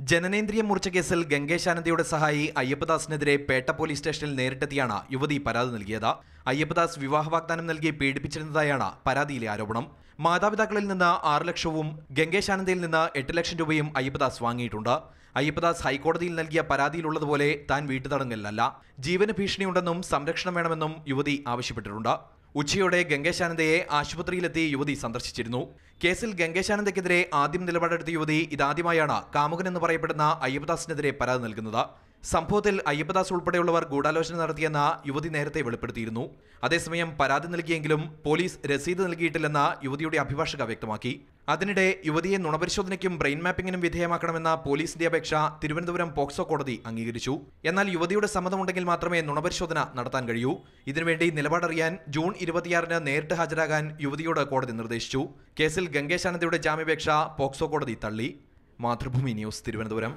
ജനനേന്ദ്രിയം മൂർച്ച കേസിൽ ഗംഗേശാനന്ദയുടെ സഹായി അയ്യപ്പദാസിനെതിരെ പേട്ട പോലീസ് സ്റ്റേഷനിൽ നേരിട്ടെത്തിയാണ് യുവതി പരാതി നൽകിയത്. അയ്യപ്പദാസ് വിവാഹ വാഗ്ദാനം നൽകി പീഡിപ്പിച്ചിരുന്നതായാണ് പരാതിയിലെ ആരോപണം. മാതാപിതാക്കളിൽ നിന്ന് ആറ് ലക്ഷവും ഗംഗേശാനന്ദയിൽ നിന്ന് എട്ട് ലക്ഷം രൂപയും അയ്യപ്പദാസ് വാങ്ങിയിട്ടുണ്ട്. അയ്യപ്പദാസ് ഹൈക്കോടതിയിൽ നൽകിയ പരാതിയിലുള്ളതുപോലെ താൻ വീട്ടുതടങ്കലിലല്ല. ജീവന് ഭീഷണിയുണ്ടെന്നും സംരക്ഷണം വേണമെന്നും യുവതി ആവശ്യപ്പെട്ടിട്ടുണ്ട്. ഉച്ചയോടെ ഗംഗേശാനന്ദയെ ആശുപത്രിയിലെത്തിയ യുവതി സന്ദർശിച്ചിരുന്നു. കേസിൽ ഗംഗേശാനന്ദയ്ക്കെതിരെ ആദ്യം നിലപാടെടുത്ത യുവതി ഇതാദ്യമായാണ് കാമുകൻ എന്ന് പറയപ്പെടുന്ന അയ്യപ്പദാസിനെതിരെ പരാതി നൽകുന്നത്. സംഭവത്തിൽ അയ്യപ്പദാസ് ഉൾപ്പെടെയുള്ളവർ ഗൂഢാലോചന നടത്തിയെന്ന യുവതി നേരത്തെ വെളിപ്പെടുത്തിയിരുന്നു. അതേസമയം പരാതി നൽകിയെങ്കിലും പോലീസ് രസീത് നൽകിയിട്ടില്ലെന്ന് യുവതിയുടെ അഭിഭാഷക വ്യക്തമാക്കി. അതിനിടെ യുവതിയെ നുണപരിശോധനയ്ക്കും ബ്രെയിൻ മാപ്പിംഗിനും വിധേയമാക്കണമെന്ന പോലീസിന്റെ അപേക്ഷ തിരുവനന്തപുരം പോക്സോ കോടതി അംഗീകരിച്ചു. എന്നാൽ യുവതിയുടെ സമ്മതമുണ്ടെങ്കിൽ മാത്രമേ നുണപരിശോധന നടത്താൻ കഴിയൂ. ഇതിനുവേണ്ടി നിലപാടറിയാൻ ജൂൺ ഇരുപത്തിയാറിന് നേരിട്ട് ഹാജരാകാൻ യുവതിയോട് കോടതി നിർദ്ദേശിച്ചു. കേസിൽ ഗംഗേശാനന്ദയുടെ ജാമ്യാപേക്ഷ പോക്സോ കോടതി തള്ളി. മാതൃഭൂമി ന്യൂസ് തിരുവനന്തപുരം.